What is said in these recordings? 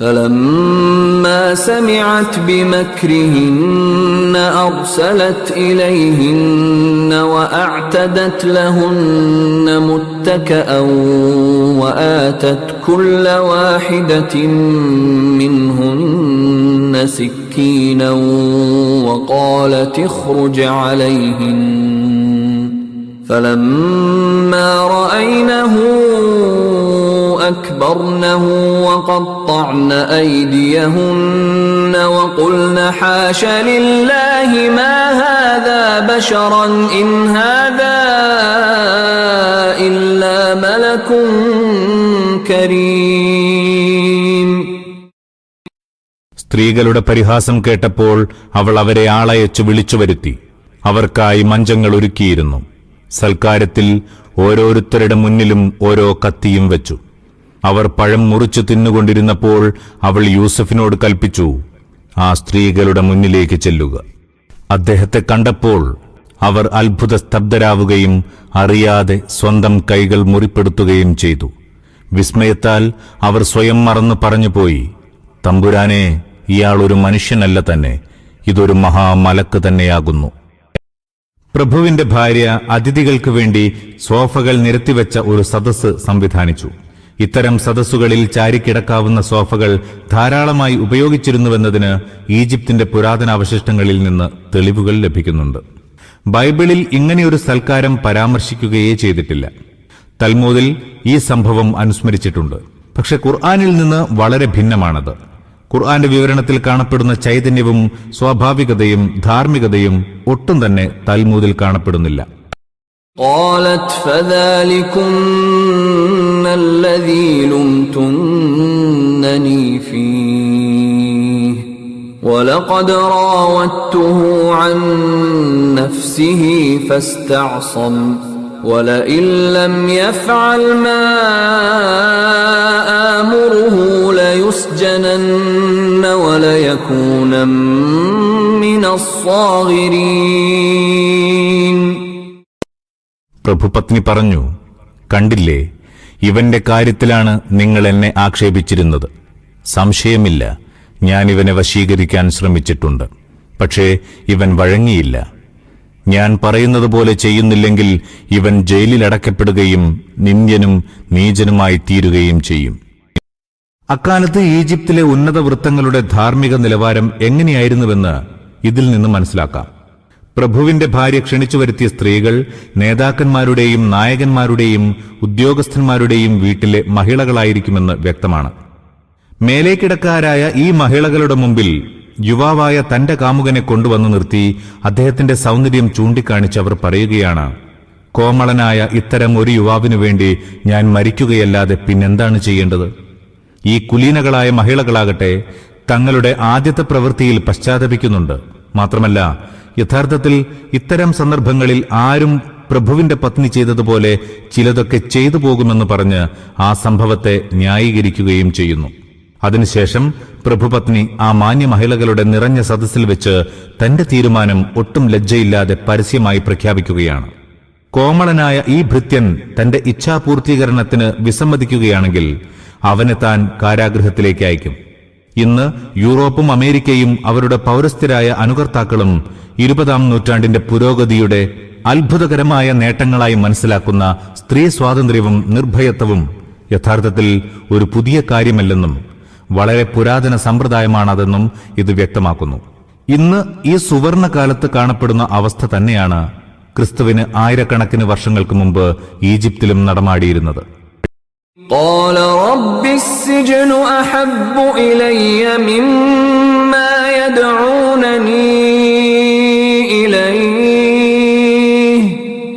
فلما سمعت بمكرهن أرسلت إليهن وأعتدت لهن متكأ وآتت كل واحدة منهن سكينا وقالت اخرج عليهن. فلما رأينه أكبرنه وقطعن أيديهن وقلن حاش لله ما هذا بشرا إن هذا إلا ملك كريم സ്ത്രീകളുടെ പരിഹാസം കേട്ടപ്പോൾ അവൾ അവരെ ആളയച്ചു വിളിച്ചു വരുത്തി അവർക്കായി മഞ്ചങ്ങൾ ഒരുക്കിയിരുന്നു സൽക്കാരത്തിൽ ഓരോരുത്തരുടെ മുന്നിലും ഓരോ കത്തിയും വെച്ചു അവർ പഴം മുറിച്ചു തിന്നുകൊണ്ടിരുന്നപ്പോൾ അവൾ യൂസഫിനോട് കൽപ്പിച്ചു ആ സ്ത്രീകളുടെ മുന്നിലേക്ക് ചെല്ലുക. അദ്ദേഹത്തെ കണ്ടപ്പോൾ അവർ അത്ഭുത സ്തബ്ധരാവുകയും അറിയാതെ സ്വന്തം കൈകൾ മുറിപ്പെടുത്തുകയും ചെയ്തു. വിസ്മയത്താൽ അവർ സ്വയം മറന്നു പറഞ്ഞുപോയി തമ്പുരാനെ ഇയാൾ ഒരു മനുഷ്യനല്ല തന്നെ ഇതൊരു മഹാമലക്ക് തന്നെയാകുന്നു. പ്രഭുവിന്റെ ഭാര്യ അതിഥികൾക്ക് വേണ്ടി സോഫകൾ നിരത്തിവെച്ച ഒരു സദസ്സ് സംവിധാനിച്ചു. ഇത്തരം സദസ്സുകളിൽ ചാരിക്കിടക്കാവുന്ന സോഫകൾ ധാരാളമായി ഉപയോഗിച്ചിരുന്നുവെന്നതിന് ഈജിപ്തിന്റെ പുരാതന അവശിഷ്ടങ്ങളിൽ നിന്ന് തെളിവുകൾ ലഭിക്കുന്നുണ്ട്. ബൈബിളിൽ ഇങ്ങനെയൊരു സൽക്കാരം പരാമർശിക്കുകയേ ചെയ്തിട്ടില്ല. തൽമോദിൽ ഈ സംഭവം അനുസ്മരിച്ചിട്ടുണ്ട്. പക്ഷെ ഖുർആാനിൽ നിന്ന് വളരെ ഭിന്നമാണത്. ഖുർആാന്റെ വിവരണത്തിൽ കാണപ്പെടുന്ന ചൈതന്യവും സ്വാഭാവികതയും ധാർമ്മികതയും ഒട്ടും തന്നെ തൽമൂദിൽ കാണപ്പെടുന്നില്ല. الذي لمتنني فيه ولقد راودته عن نفسه فاستعصم ولئن لم يفعل ما آمره ليسجنن وليكونا من الصاغرين പ്രഭുപത്നി പറഞ്ഞു കണ്ടില്ലേ ഇവന്റെ കാര്യത്തിലാണ് നിങ്ങൾ എന്നെ ആക്ഷേപിച്ചിരുന്നത്. സംശയമില്ല. ഞാൻ ഇവനെ വശീകരിക്കാൻ ശ്രമിച്ചിട്ടുണ്ട്. പക്ഷേ ഇവൻ വഴങ്ങിയില്ല. ഞാൻ പറയുന്നത് പോലെ ചെയ്യുന്നില്ലെങ്കിൽ ഇവൻ ജയിലിൽ അടക്കപ്പെടുകയും നിന്ദ്യനും നീചനുമായി തീരുകയും ചെയ്യും. അക്കാലത്ത് ഈജിപ്തിലെ ഉന്നത വൃത്തങ്ങളുടെ ധാർമ്മിക നിലവാരം എങ്ങനെയായിരുന്നുവെന്ന് ഇതിൽ നിന്ന് മനസ്സിലാക്കാം. പ്രഭുവിന്റെ ഭാര്യ ക്ഷണിച്ചു വരുത്തിയ സ്ത്രീകൾ നേതാക്കന്മാരുടെയും നായകന്മാരുടെയും ഉദ്യോഗസ്ഥന്മാരുടെയും വീട്ടിലെ മഹിളകളായിരിക്കുമെന്ന് വ്യക്തമാണ്. മേലേക്കിടക്കാരായ ഈ മഹിളകളുടെ മുമ്പിൽ യുവാവായ തന്റെ കാമുകനെ കൊണ്ടുവന്നു നിർത്തി അദ്ദേഹത്തിന്റെ സൗന്ദര്യം അവർ പറയുകയാണ് കോമളനായ ഇത്തരം ഒരു യുവാവിനു വേണ്ടി ഞാൻ മരിക്കുകയല്ലാതെ പിന്നെന്താണ് ചെയ്യേണ്ടത്? ഈ കുലീനകളായ മഹിളകളാകട്ടെ തങ്ങളുടെ ആദ്യത്തെ പ്രവൃത്തിയിൽ പശ്ചാത്തപിക്കുന്നുണ്ട്. മാത്രമല്ല യഥാർത്ഥത്തിൽ ഇത്തരം സന്ദർഭങ്ങളിൽ ആരും പ്രഭുവിന്റെ പത്നി ചെയ്തതുപോലെ ചിലതൊക്കെ ചെയ്തു പോകുമെന്ന് പറഞ്ഞ് ആ സംഭവത്തെ ന്യായീകരിക്കുകയും ചെയ്യുന്നു. അതിനുശേഷം പ്രഭുപത്നി ആ മാന്യ മഹിളകളുടെ നിറഞ്ഞ സദസ്സിൽ വെച്ച് തന്റെ തീരുമാനം ഒട്ടും ലജ്ജയില്ലാതെ പരസ്യമായി പ്രഖ്യാപിക്കുകയാണ്. കോമളനായ ഈ ഭൃത്യൻ തന്റെ ഇച്ഛാപൂർത്തീകരണത്തിന് വിസമ്മതിക്കുകയാണെങ്കിൽ അവനെ താൻ കാരാഗൃഹത്തിലേക്ക് അയക്കും. ഇന്ന് യൂറോപ്പും അമേരിക്കയും അവരുടെ പൗരസ്ഥരായ അനുകർത്താക്കളും ഇരുപതാം നൂറ്റാണ്ടിന്റെ പുരോഗതിയുടെ അത്ഭുതകരമായ നേട്ടങ്ങളായി മനസ്സിലാക്കുന്ന സ്ത്രീ സ്വാതന്ത്ര്യവും നിർഭയത്വവും യഥാർത്ഥത്തിൽ ഒരു പുതിയ കാര്യമല്ലെന്നും വളരെ പുരാതന സമ്പ്രദായമാണതെന്നും ഇത് വ്യക്തമാക്കുന്നു. ഇന്ന് ഈ സുവർണ കാലത്ത് കാണപ്പെടുന്ന അവസ്ഥ തന്നെയാണ് ക്രിസ്തുവിന് ആയിരക്കണക്കിന് വർഷങ്ങൾക്ക് മുമ്പ് ഈജിപ്തിലും നടമാടിയിരുന്നത്. قال رب السجن أحب إلي مما يدعونني إليه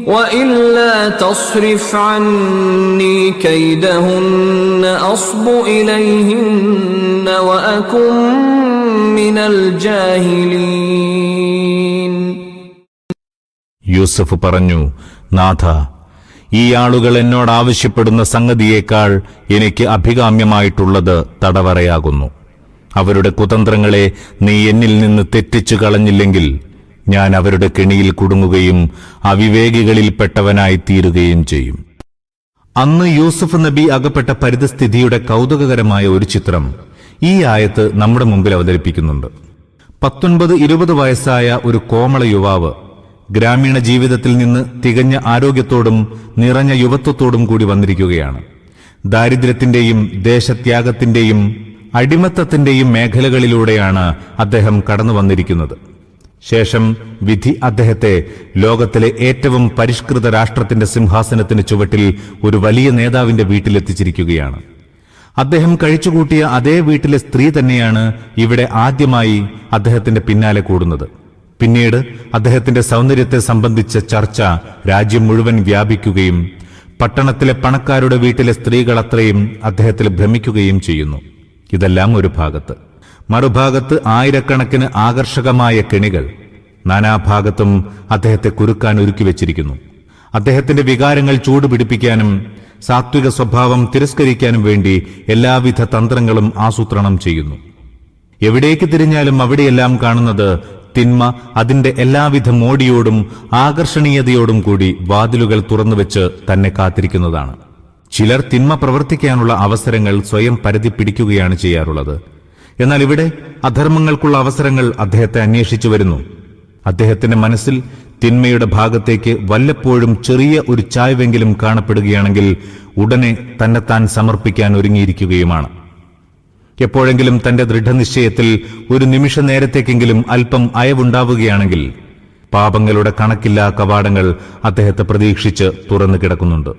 وإلا تصرف عني كيدهن أصب إليهن وأكن من الجاهلين യൂസഫ് പറഞ്ഞു നാഥ ഈ ആളുകൾ എന്നോട് ആവശ്യപ്പെടുന്ന സംഗതിയേക്കാൾ എനിക്ക് അഭികാമ്യമായിട്ടുള്ളത് തടവറയാകുന്നു. അവരുടെ കുതന്ത്രങ്ങളെ നീ എന്നിൽ നിന്ന് തെറ്റിച്ചു കളഞ്ഞില്ലെങ്കിൽ ഞാൻ അവരുടെ കെണിയിൽ കുടുങ്ങുകയും അവിവേകികളിൽപ്പെട്ടവനായി തീരുകയും ചെയ്യും. അന്ന് യൂസുഫ് നബി അകപ്പെട്ട പരിതസ്ഥിതിയുടെ കൗതുകകരമായ ഒരു ചിത്രം ഈ ആയത്ത് നമ്മുടെ മുമ്പിൽ അവതരിപ്പിക്കുന്നുണ്ട്. പത്തൊൻപത് ഇരുപത് വയസ്സായ ഒരു കോമള യുവാവ് ഗ്രാമീണ ജീവിതത്തിൽ നിന്ന് തികഞ്ഞ ആരോഗ്യത്തോടും നിറഞ്ഞ യുവത്വത്തോടും കൂടി വന്നിരിക്കുകയാണ്. ദാരിദ്ര്യത്തിന്റെയും ദേശത്യാഗത്തിന്റെയും അടിമത്തത്തിന്റെയും മേഖലകളിലൂടെയാണ് അദ്ദേഹം കടന്നു വന്നിരിക്കുന്നത്. ശേഷം വിധി അദ്ദേഹത്തെ ലോകത്തിലെ ഏറ്റവും പരിഷ്കൃത രാഷ്ട്രത്തിന്റെ സിംഹാസനത്തിന് ചുവട്ടിൽ ഒരു വലിയ നേതാവിന്റെ വീട്ടിലെത്തിച്ചിരിക്കുകയാണ്. അദ്ദേഹം കഴിച്ചുകൂട്ടിയ അതേ വീട്ടിലെ സ്ത്രീ തന്നെയാണ് ഇവിടെ ആദ്യമായി അദ്ദേഹത്തിന്റെ പിന്നാലെ കൂടുന്നത്. പിന്നീട് അദ്ദേഹത്തിന്റെ സൗന്ദര്യത്തെ സംബന്ധിച്ച ചർച്ച രാജ്യം മുഴുവൻ വ്യാപിക്കുകയും പട്ടണത്തിലെ പണക്കാരുടെ വീട്ടിലെ സ്ത്രീകൾ അത്രയും അദ്ദേഹത്തിൽ ഭ്രമിക്കുകയും ചെയ്യുന്നു. ഇതെല്ലാം ഒരു ഭാഗത്ത്. മറുഭാഗത്ത് ആയിരക്കണക്കിന് ആകർഷകമായ കെണികൾ നാനാഭാഗത്തും അദ്ദേഹത്തെ കുരുക്കാൻ ഒരുക്കി വെച്ചിരിക്കുന്നു. അദ്ദേഹത്തിന്റെ വികാരങ്ങൾ ചൂടുപിടിപ്പിക്കാനും സാത്വിക സ്വഭാവം തിരസ്കരിക്കാനും വേണ്ടി എല്ലാവിധ തന്ത്രങ്ങളും ആസൂത്രണം ചെയ്യുന്നു. എവിടേക്ക് തിരിഞ്ഞാലും അവിടെയെല്ലാം കാണുന്നത് തിന്മ അതിന്റെ എല്ലാവിധ മോടിയോടും ആകർഷണീയതയോടും കൂടി വാതിലുകൾ തുറന്നുവെച്ച് തന്നെ കാത്തിരിക്കുന്നതാണ്. ചിലർ തിന്മ പ്രവർത്തിക്കാനുള്ള അവസരങ്ങൾ സ്വയം പരതി പിടിക്കുകയാണ് ചെയ്യാറുള്ളത്. എന്നാൽ ഇവിടെ അധർമ്മങ്ങൾക്കുള്ള അവസരങ്ങൾ അദ്ദേഹത്തെ അന്വേഷിച്ചു വരുന്നു. അദ്ദേഹത്തിന്റെ മനസ്സിൽ തിന്മയുടെ ഭാഗത്തേക്ക് വല്ലപ്പോഴും ചെറിയ ഒരു ചായ്വെങ്കിലും കാണപ്പെടുകയാണെങ്കിൽ ഉടനെ തന്നെത്താൻ സമർപ്പിക്കാൻ ഒരുങ്ങിയിരിക്കുകയുമാണ്. എപ്പോഴെങ്കിലും തന്റെ ദൃഢനിശ്ചയത്തിൽ ഒരു നിമിഷ നേരത്തേക്കെങ്കിലും അല്പം അയവുണ്ടാവുകയാണെങ്കിൽ പാപങ്ങളുടെ കണക്കില്ലാ കവാടങ്ങൾ അദ്ദേഹത്തെ പ്രതീക്ഷിച്ച് തുറന്നു കിടക്കുന്നുണ്ട്.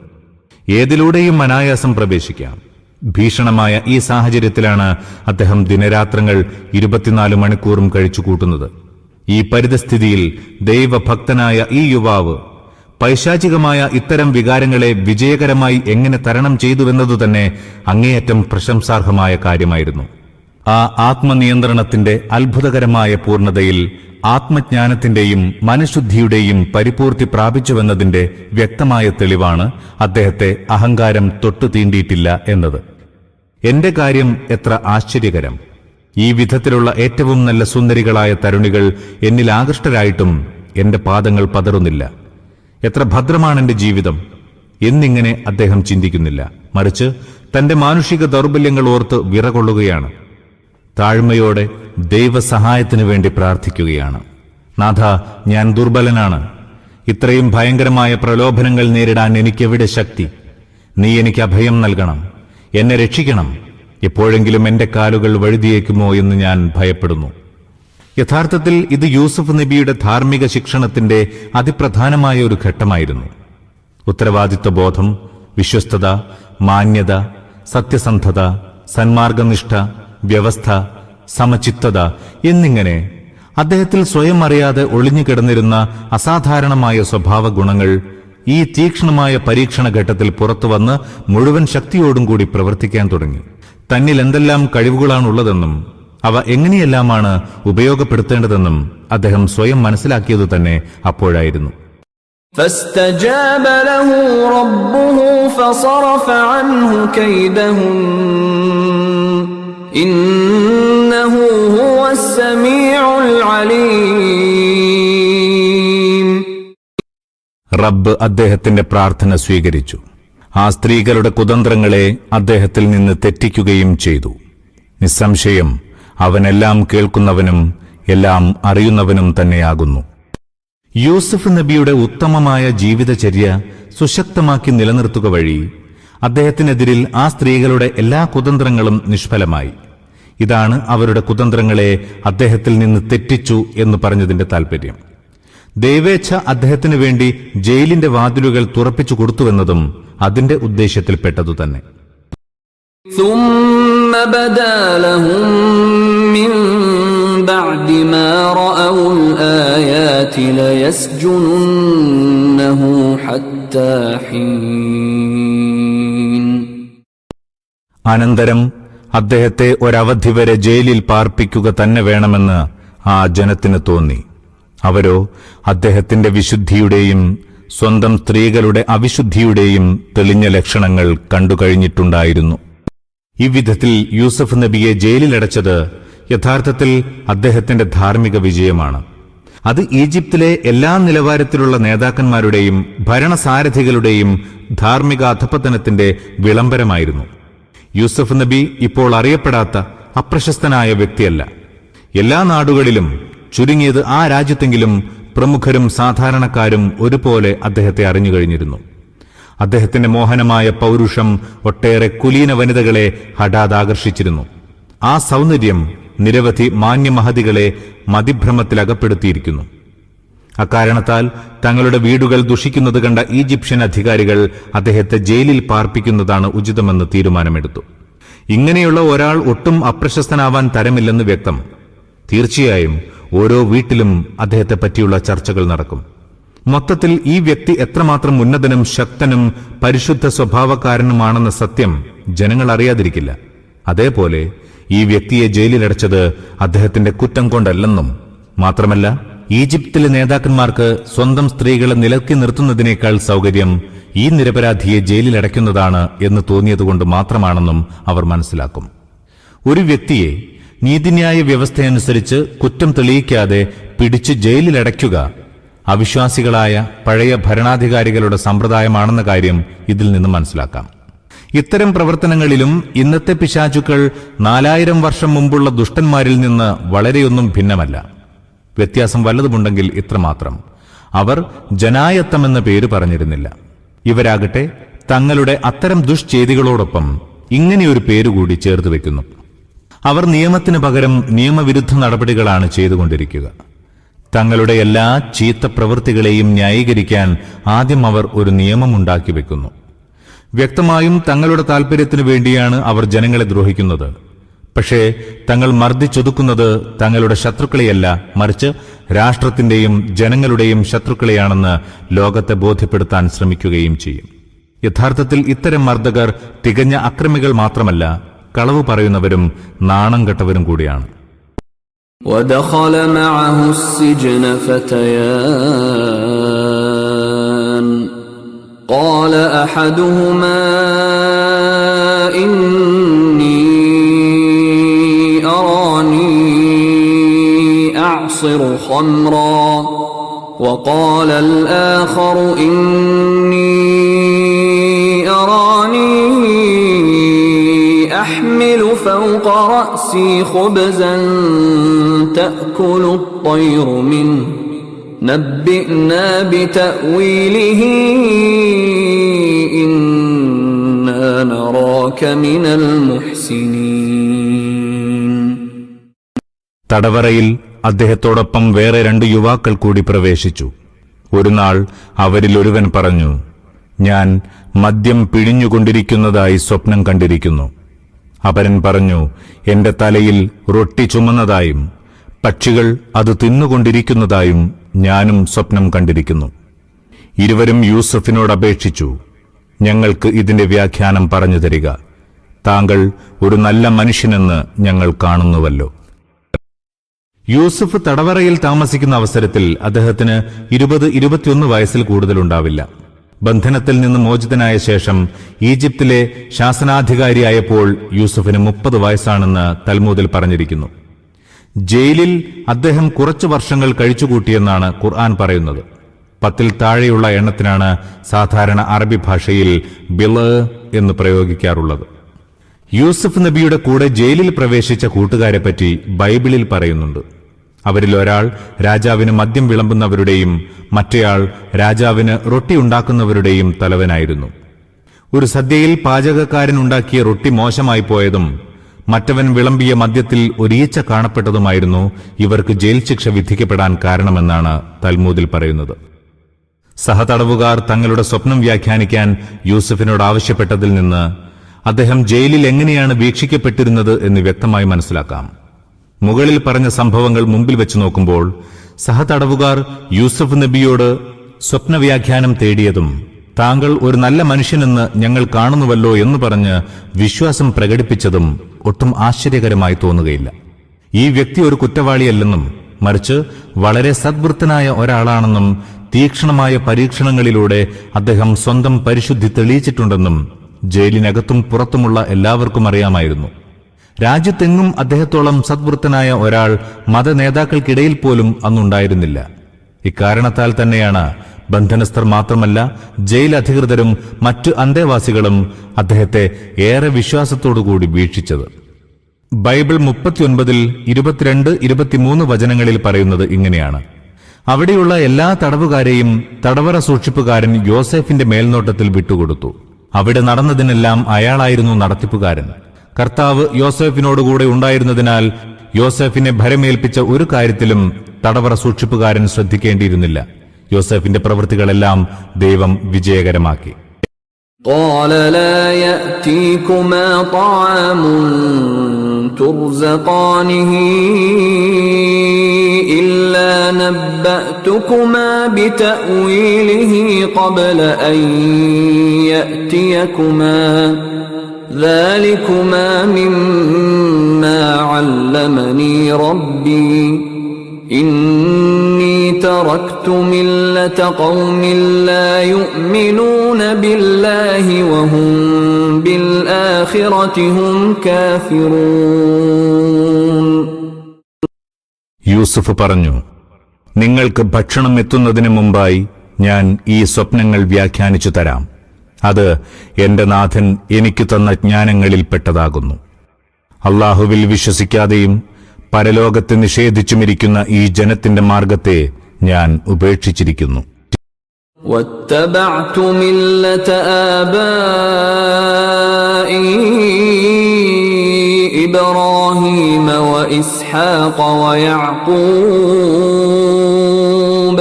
ഏതിലൂടെയും അനായാസം പ്രവേശിക്കാം. ഭീഷണമായ ഈ സാഹചര്യത്തിലാണ് അദ്ദേഹം ദിനരാത്രങ്ങൾ ഇരുപത്തിനാല് മണിക്കൂറും കഴിച്ചു കൂട്ടുന്നത് ഈ പരിതസ്ഥിതിയിൽ ദൈവഭക്തനായ ഈ യുവാവ് പൈശാചികമായ ഇത്തരം വികാരങ്ങളെ വിജയകരമായി എങ്ങനെ തരണം ചെയ്തുവെന്നതു തന്നെ അങ്ങേയറ്റം പ്രശംസാർഹമായ കാര്യമായിരുന്നു. ആ ആത്മനിയന്ത്രണത്തിന്റെ അത്ഭുതകരമായ പൂർണതയിൽ ആത്മജ്ഞാനത്തിന്റെയും മനഃശുദ്ധിയുടെയും പരിപൂർത്തി പ്രാപിച്ചുവെന്നതിന്റെ വ്യക്തമായ തെളിവാണ് അദ്ദേഹത്തെ അഹങ്കാരം തൊട്ടു തീണ്ടിയിട്ടില്ല എന്നത്. എന്റെ കാര്യം എത്ര ആശ്ചര്യകരം. ഈ വിധത്തിലുള്ള ഏറ്റവും നല്ല സുന്ദരികളായ തരുണികൾ എന്നിൽ ആകൃഷ്ടരായിട്ടും എന്റെ പാദങ്ങൾ പതറുന്നില്ല. എത്ര ഭദ്രമാണ് എന്റെ ജീവിതം എന്നിങ്ങനെ അദ്ദേഹം ചിന്തിക്കുന്നില്ല. മറിച്ച് തന്റെ മാനുഷിക ദൗർബല്യങ്ങൾ ഓർത്ത് വിറകൊള്ളുകയാണ്. താഴ്മയോടെ ദൈവസഹായത്തിനു വേണ്ടി പ്രാർത്ഥിക്കുകയാണ്. നാഥ ഞാൻ ദുർബലനാണ്. ഇത്രയും ഭയങ്കരമായ പ്രലോഭനങ്ങൾ നേരിടാൻ എനിക്കെവിടെ ശക്തി? നീ എനിക്ക് അഭയം നൽകണം. എന്നെ രക്ഷിക്കണം. എപ്പോഴെങ്കിലും എന്റെ കാലുകൾ വഴുതിയേക്കുമോ എന്ന് ഞാൻ ഭയപ്പെടുന്നു. യഥാർത്ഥത്തിൽ ഇത് യൂസുഫ് നബിയുടെ ധാർമ്മിക ശിക്ഷണത്തിന്റെ അതിപ്രധാനമായ ഒരു ഘട്ടമായിരുന്നു. ഉത്തരവാദിത്വ ബോധം വിശ്വസ്തത മാന്യത സത്യസന്ധത സന്മാർഗനിഷ്ഠ വ്യവസ്ഥ സമചിത്തത എന്നിങ്ങനെ അദ്ദേഹത്തിൽ സ്വയം അറിയാതെ ഒളിഞ്ഞുകിടന്നിരുന്ന അസാധാരണമായ സ്വഭാവ ഗുണങ്ങൾ ഈ തീക്ഷ്ണമായ പരീക്ഷണ ഘട്ടത്തിൽ പുറത്തുവന്ന് മുഴുവൻ ശക്തിയോടും കൂടി പ്രവർത്തിക്കാൻ തുടങ്ങി. തന്നിൽ എന്തെല്ലാം കഴിവുകളാണുള്ളതെന്നും അവ എങ്ങനെയെല്ലാമാണ് ഉപയോഗപ്പെടുത്തേണ്ടതെന്നും അദ്ദേഹം സ്വയം മനസ്സിലാക്കിയത് തന്നെ അപ്പോഴായിരുന്നു فاستجاب له ربه فصرف عنه كيدهن إنه هو السميع العليم റബ്ബ് അദ്ദേഹത്തിന്റെ പ്രാർത്ഥന സ്വീകരിച്ചു ആ സ്ത്രീകളുടെ കുതന്ത്രങ്ങളെ അദ്ദേഹത്തിൽ നിന്ന് തെറ്റിക്കുകയും ചെയ്തു നിസ്സംശയം അവനെല്ലാം കേൾക്കുന്നവനും എല്ലാം അറിയുന്നവനും തന്നെയാകുന്നു. യൂസഫ് നബിയുടെ ഉത്തമമായ ജീവിതചര്യ സുശക്തമാക്കി നിലനിർത്തുക വഴി അദ്ദേഹത്തിനെതിരിൽ ആ സ്ത്രീകളുടെ എല്ലാ കുതന്ത്രങ്ങളും നിഷ്ഫലമായി. ഇതാണ് അവരുടെ കുതന്ത്രങ്ങളെ അദ്ദേഹത്തിൽ നിന്ന് തെറ്റിച്ചു എന്ന് പറഞ്ഞതിന്റെ താൽപര്യം. ദൈവേച്ഛ അദ്ദേഹത്തിനു വേണ്ടി ജയിലിന്റെ വാതിലുകൾ തുറപ്പിച്ചു കൊടുത്തുവെന്നതും അതിന്റെ ഉദ്ദേശ്യത്തിൽപ്പെട്ടതു തന്നെ بدا لهم من بعد ما رأوا الآيات ليسجننه حتى حين അനന്തരം അദ്ദേഹത്തെ ഒരവധി വരെ ജയിലിൽ പാർപ്പിക്കുക തന്നെ വേണമെന്ന് ആ ജനത്തിന് തോന്നി അവരോ അദ്ദേഹത്തിന്റെ വിശുദ്ധിയുടെയും സ്വന്തം സ്ത്രീകളുടെ അവിശുദ്ധിയുടെയും തെളിഞ്ഞ ലക്ഷണങ്ങൾ കണ്ടുകഴിഞ്ഞിട്ടുണ്ടായിരുന്നു ഇவ்விധത്തിൽ യൂസഫ് നബിയെ ജയിലിലടച്ചത് യഥാർത്ഥത്തിൽ അദ്ദേഹത്തിന്റെ ധാർമ്മിക വിജയമാണ്. അത് ഈജിപ്തിലെ എല്ലാ നിലവാരത്തിലുള്ള നേതാക്കന്മാരുടെയും ഭരണസാരഥികളുടെയും ധാർമ്മിക അധപ്പതനത്തിന്റെ വിളംബരമായിരുന്നു. യൂസഫ് നബി ഇപ്പോൾ അറിയപ്പെടാത്ത അപ്രശസ്തനായ വ്യക്തിയല്ല. എല്ലാ നാടുകളിലും ചുരുങ്ങിയത് ആ രാജ്യത്തെങ്കിലും പ്രമുഖരും സാധാരണക്കാരും ഒരുപോലെ അദ്ദേഹത്തെ അറിഞ്ഞു കഴിഞ്ഞിരുന്നു. അദ്ദേഹത്തിന്റെ മോഹനമായ പൗരുഷം ഒട്ടേറെ കുലീന വനിതകളെ ഹഠാത് ആകർഷിച്ചിരുന്നു ആ സൗന്ദര്യം നിരവധി മാന്യമഹതികളെ മതിഭ്രമത്തിലകപ്പെടുത്തിയിരിക്കുന്നു. അക്കാരണത്താൽ തങ്ങളുടെ വീടുകൾ ദുഷിക്കുന്നത് കണ്ട ഈജിപ്ഷ്യൻ അധികാരികൾ അദ്ദേഹത്തെ ജയിലിൽ പാർപ്പിക്കുന്നതാണ് ഉചിതമെന്ന് തീരുമാനമെടുത്തു. ഇങ്ങനെയുള്ള ഒരാൾ ഒട്ടും അപ്രശസ്തനാവാൻ തരമില്ലെന്ന് വ്യക്തം. തീർച്ചയായും ഓരോ വീട്ടിലും അദ്ദേഹത്തെ പറ്റിയുള്ള ചർച്ചകൾ നടക്കും. മൊത്തത്തിൽ ഈ വ്യക്തി എത്രമാത്രം ഉന്നതനും ശക്തനും പരിശുദ്ധ സ്വഭാവക്കാരനുമാണെന്ന സത്യം ജനങ്ങൾ അറിയാതിരിക്കില്ല. അതേപോലെ ഈ വ്യക്തിയെ ജയിലിലടച്ചത് അദ്ദേഹത്തിന്റെ കുറ്റം കൊണ്ടല്ലെന്നും മാത്രമല്ല ഈജിപ്തിലെ നേതാക്കന്മാർക്ക് സ്വന്തം സ്ത്രീകളെ നിലക്കി നിർത്തുന്നതിനേക്കാൾ സൗകര്യം ഈ നിരപരാധിയെ ജയിലിലടയ്ക്കുന്നതാണ് എന്ന് തോന്നിയതുകൊണ്ട് മാത്രമാണെന്നും അവർ മനസ്സിലാക്കും. ഒരു വ്യക്തിയെ നീതിന്യായ വ്യവസ്ഥയനുസരിച്ച് കുറ്റം തെളിയിക്കാതെ പിടിച്ച് ജയിലിലടയ്ക്കുക അവിശ്വാസികളായ പഴയ ഭരണാധികാരികളുടെ സമ്പ്രദായമാണെന്ന കാര്യം ഇതിൽ നിന്ന് മനസ്സിലാക്കാം. ഇത്തരം പ്രവർത്തനങ്ങളിലും ഇന്നത്തെ പിശാചുക്കൾ നാലായിരം വർഷം മുമ്പുള്ള ദുഷ്ടന്മാരിൽ നിന്ന് വളരെയൊന്നും ഭിന്നമല്ല. വ്യത്യാസം വല്ലതുമുണ്ടെങ്കിൽ ഇത്രമാത്രം അവർ ജനായത്തമെന്ന പേര് പറഞ്ഞിരുന്നില്ല. ഇവരാകട്ടെ തങ്ങളുടെ അത്തരം ദുഷ്ചേതികളോടൊപ്പം ഇങ്ങനെയൊരു പേരുകൂടി ചേർത്ത് വെക്കുന്നു. അവർ നിയമത്തിന് പകരം നിയമവിരുദ്ധ നടപടികളാണ് ചെയ്തുകൊണ്ടിരിക്കുക. തങ്ങളുടെ എല്ലാ ചീത്ത പ്രവൃത്തികളെയും ന്യായീകരിക്കാൻ ആദ്യം അവർ ഒരു നിയമമുണ്ടാക്കി വെക്കുന്നു. വ്യക്തമായും തങ്ങളുടെ താൽപര്യത്തിനു വേണ്ടിയാണ് അവർ ജനങ്ങളെ ദ്രോഹിക്കുന്നത്. പക്ഷേ തങ്ങൾ മർദ്ദിച്ചൊതുക്കുന്നത് തങ്ങളുടെ ശത്രുക്കളെയല്ല മറിച്ച് രാഷ്ട്രത്തിന്റെയും ജനങ്ങളുടെയും ശത്രുക്കളെയാണെന്ന് ലോകത്തെ ബോധ്യപ്പെടുത്താൻ ശ്രമിക്കുകയും ചെയ്യും. യഥാർത്ഥത്തിൽ ഇത്തരം മർദ്ദകർ തികഞ്ഞ അക്രമികൾ മാത്രമല്ല കളവ് പറയുന്നവരും നാണം കെട്ടവരും കൂടിയാണ്. ودخل معه السجن فتيان. قال أحدهما إني أراني أعصر خمرا. وقال الآخر إني فوق راسي خبزا تاكل الطير منه نبئنا بتاويله انا نراك من المحسنين തടവറയിൽ അദ്ദേഹത്തോടൊപ്പം വേറെ രണ്ട് യുവാക്കൾ കൂടി പ്രവേശിച്ചു ഒരു നാൾ അവരിൽ ഒരുവൻ പറഞ്ഞു ഞാൻ മദ്യം പിഴിഞ്ഞുകൊണ്ടിരിക്കുന്നതായി സ്വപ്നം കണ്ടിരിക്കുന്നു അപരൻ പറഞ്ഞു എന്റെ തലയിൽ റൊട്ടി ചുമന്നതായും പക്ഷികൾ അത് തിന്നുകൊണ്ടിരിക്കുന്നതായും ഞാനും സ്വപ്നം കണ്ടിരിക്കുന്നു. ഇരുവരും യൂസഫിനോട് അപേക്ഷിച്ചു ഞങ്ങൾക്ക് ഇതിന്റെ വ്യാഖ്യാനം പറഞ്ഞു തരിക. താങ്കൾ ഒരു നല്ല മനുഷ്യനെന്ന് ഞങ്ങൾ കാണുന്നുവല്ലോ. യൂസഫ് തടവറയിൽ താമസിക്കുന്ന അവസരത്തിൽ അദ്ദേഹത്തിന് ഇരുപത് ഇരുപത്തിയൊന്ന് വയസ്സിൽ കൂടുതലുണ്ടാവില്ല. ബന്ധനത്തിൽ നിന്ന് മോചിതനായ ശേഷം ഈജിപ്തിലെ ശാസനാധികാരിയായപ്പോൾ യൂസഫിന് മുപ്പത് വയസ്സാണെന്ന് തൽമൂദിൽ പറഞ്ഞിരിക്കുന്നു. ജയിലിൽ അദ്ദേഹം കുറച്ചു വർഷങ്ങൾ കഴിച്ചുകൂട്ടിയെന്നാണ് ഖുർആൻ പറയുന്നത്. പത്തിൽ താഴെയുള്ള എണ്ണത്തിനാണ് സാധാരണ അറബി ഭാഷയിൽ ബിൾ എന്ന് പ്രയോഗിക്കാറുള്ളത്. യൂസഫ് നബിയുടെ കൂടെ ജയിലിൽ പ്രവേശിച്ച കൂട്ടുകാരെപ്പറ്റി ബൈബിളിൽ പറയുന്നുണ്ട്. അവരിൽ ഒരാൾ രാജാവിന് മദ്യം വിളമ്പുന്നവരുടെയും മറ്റേയാൾ രാജാവിന് റൊട്ടി ഉണ്ടാക്കുന്നവരുടെയും തലവനായിരുന്നു. ഒരു സദ്യയിൽ പാചകക്കാരൻ ഉണ്ടാക്കിയ റൊട്ടി മോശമായി പോയതും മറ്റവൻ വിളമ്പിയ മദ്യത്തിൽ ഒരീച്ച കാണപ്പെട്ടതുമായിരുന്നു ഇവർക്ക് ജയിൽ ശിക്ഷ വിധിക്കപ്പെടാൻ കാരണമെന്നാണ് തൽമൂദിൽ പറയുന്നത്. സഹതടവുകാർ തങ്ങളുടെ സ്വപ്നം വ്യാഖ്യാനിക്കാൻ യൂസഫിനോട് ആവശ്യപ്പെട്ടതിൽ നിന്ന് അദ്ദേഹം ജയിലിൽ എങ്ങനെയാണ് വീക്ഷിക്കപ്പെട്ടിരുന്നത് എന്ന് വ്യക്തമായി മനസ്സിലാക്കാം. മുകളിൽ പറഞ്ഞ സംഭവങ്ങൾ മുമ്പിൽ വെച്ച് നോക്കുമ്പോൾ സഹതടവുകാർ യൂസഫ് നബിയോട് സ്വപ്നവ്യാഖ്യാനം തേടിയതും താങ്കൾ ഒരു നല്ല മനുഷ്യനെന്ന് ഞങ്ങൾ കാണുന്നുവല്ലോ എന്ന് പറഞ്ഞ് വിശ്വാസം പ്രകടിപ്പിച്ചതും ഒട്ടും ആശ്ചര്യകരമായി തോന്നുകയില്ല. ഈ വ്യക്തി ഒരു കുറ്റവാളിയല്ലെന്നും മറിച്ച് വളരെ സദ്വൃത്തനായ ഒരാളാണെന്നും തീക്ഷണമായ പരീക്ഷണങ്ങളിലൂടെ അദ്ദേഹം സ്വന്തം പരിശുദ്ധി തെളിയിച്ചിട്ടുണ്ടെന്നും ജയിലിനകത്തും പുറത്തുമുള്ള എല്ലാവർക്കും അറിയാമായിരുന്നു. രാജ്യത്തെങ്ങും അദ്ദേഹത്തോളം സദ്വൃത്തനായ ഒരാൾ മതനേതാക്കൾക്കിടയിൽ പോലും അന്നുണ്ടായിരുന്നില്ല. ഇക്കാരണത്താൽ തന്നെയാണ് ബന്ധനസ്ഥർ മാത്രമല്ല ജയിൽ അധികൃതരും മറ്റു അന്തേവാസികളും അദ്ദേഹത്തെ ഏറെ വിശ്വാസത്തോടുകൂടി വീക്ഷിച്ചത്. ബൈബിൾ മുപ്പത്തിയൊൻപതിൽ ഇരുപത്തിരണ്ട് ഇരുപത്തിമൂന്ന് വചനങ്ങളിൽ പറയുന്നത് ഇങ്ങനെയാണ്. അവിടെയുള്ള എല്ലാ തടവുകാരെയും തടവറ സൂക്ഷിപ്പുകാരൻ യോസെഫിന്റെ മേൽനോട്ടത്തിൽ വിട്ടുകൊടുത്തു. അവിടെ നടന്നതിനെല്ലാം അയാളായിരുന്നു നടത്തിപ്പുകാരൻ. കർത്താവ് യോസെഫിനോടുകൂടെ ഉണ്ടായിരുന്നതിനാൽ യോസെഫിനെ ഭരമേൽപ്പിച്ച ഒരു കാര്യത്തിലും തടവറ സൂക്ഷിപ്പുകാരൻ ശ്രദ്ധിക്കേണ്ടിയിരുന്നില്ല യോസെഫിന്റെ പ്രവൃത്തികളെല്ലാം ദൈവം വിജയകരമാക്കി قال لا يأتيكما طعام ترزقانه إلا نبأتكما بتأويله قبل أن يأتيكما ذلكما مما علمني ربي إني تركت ملة قوم لا يؤمنون بالله وهم بالآخرة هم كافرون യൂസുഫ് പറഞ്ഞു നിങ്ങൾക്ക് ഭക്ഷണം എത്തുന്നതിന് മുമ്പായി ഞാൻ ഈ സ്വപ്നങ്ങൾ വ്യാഖ്യാനിച്ചു തരാം അത് എന്റെ നാഥൻ എനിക്ക് തന്ന ജ്ഞാനങ്ങളിൽപ്പെട്ടതാകുന്നു അള്ളാഹുവിൽ വിശ്വസിക്കാതെയും പരലോകത്തെ നിഷേധിച്ചുമിരിക്കുന്ന ഈ ജനത്തിന്റെ മാർഗത്തെ ഞാൻ ഉപേക്ഷിച്ചിരിക്കുന്നു واتبعت ملة آبائي إبراهيم وإسحاق ويعقوب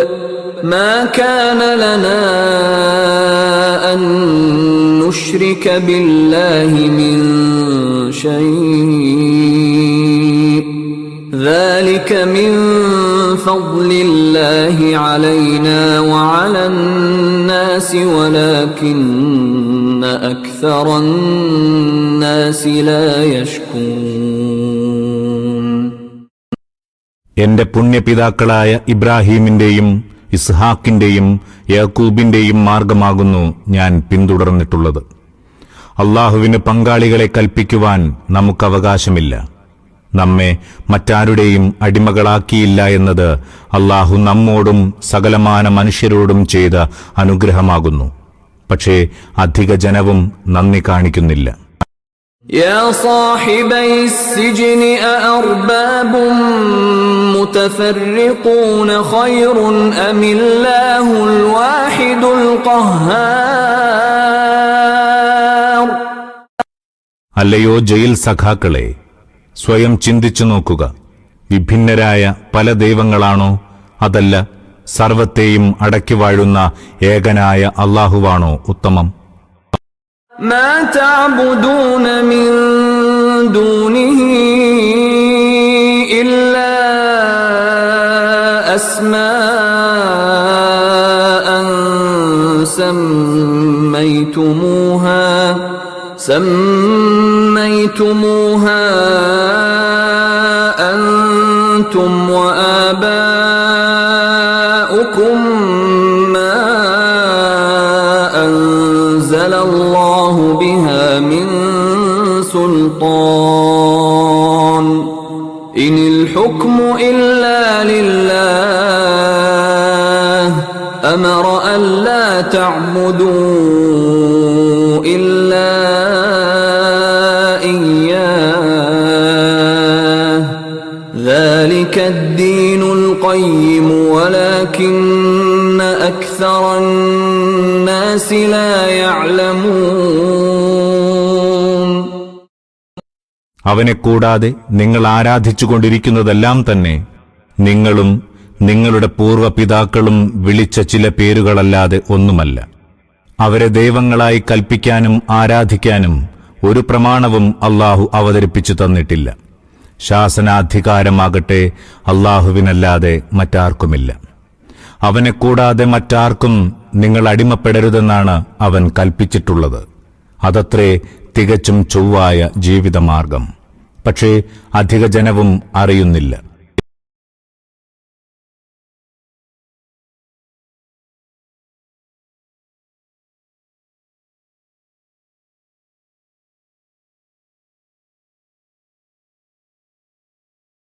ما كان لنا أن نشرك بالله من شيء ذلك من فضل الله علينا وعلى الناس ولكن أكثر الناس لا يشكرون എന്റെ പുണ്യപിതാക്കളായ ഇബ്രാഹീമിന്റെയും ഇസ്ഹാക്കിന്റെയും യാക്കൂബിന്റെയും മാർഗമാകുന്നു ഞാൻ പിന്തുടർന്നിട്ടുള്ളത്. അള്ളാഹുവിന് പങ്കാളികളെ കൽപ്പിക്കുവാൻ നമുക്ക് അവകാശമില്ല നമ്മെ മറ്റാരുടെയും അടിമകളാക്കിയില്ല എന്നത് അള്ളാഹു നമ്മോടും സകലമാന മനുഷ്യരോടും ചെയ്ത അനുഗ്രഹമാകുന്നു. പക്ഷേ അധിക ജനവും നന്ദി കാണിക്കുന്നില്ല. يا صاحبي السجن أأرباب متفرقون خير أم الله الواحد القهار അല്ലയോ ജയിൽ സഖാക്കളെ സ്വയം ചിന്തിച്ചു നോക്കുക വിഭിന്നരായ പല ദൈവങ്ങളാണോ അതല്ല സർവത്തെയും അടക്കി വാഴുന്ന ഏകനായ അള്ളാഹുവാണോ ഉത്തമം ما تعبدون من دونه إلا أسماء سميتموها سميتموها أنتم وآباؤكم. سلطان إن الحكم إلا لله أمر ألا تعبدوا إلا إياه. ذلك الدين القيم ولكن أكثر الناس لا يعلمون. അവനെ കൂടാതെ നിങ്ങൾ ആരാധിച്ചുകൊണ്ടിരിക്കുന്നതെല്ലാം തന്നെ നിങ്ങളും നിങ്ങളുടെ പൂർവപിതാക്കളും വിളിച്ച ചില പേരുകളല്ലാതെ ഒന്നുമല്ല. അവരെ ദൈവങ്ങളായി കൽപ്പിക്കാനും ആരാധിക്കാനും ഒരു പ്രമാണവും അള്ളാഹു അവതരിപ്പിച്ചു തന്നിട്ടില്ല. ശാസനാധികാരമാകട്ടെ അള്ളാഹുവിനല്ലാതെ മറ്റാർക്കുമില്ല. അവനെ കൂടാതെ മറ്റാർക്കും നിങ്ങൾ അടിമപ്പെടരുതെന്നാണ് അവൻ കൽപ്പിച്ചിട്ടുള്ളത്. അതത്രേ തികച്ചും ചൊവ്വായ ജീവിതമാർഗം. പക്ഷേ അധിക ജനവും അറിയുന്നില്ല.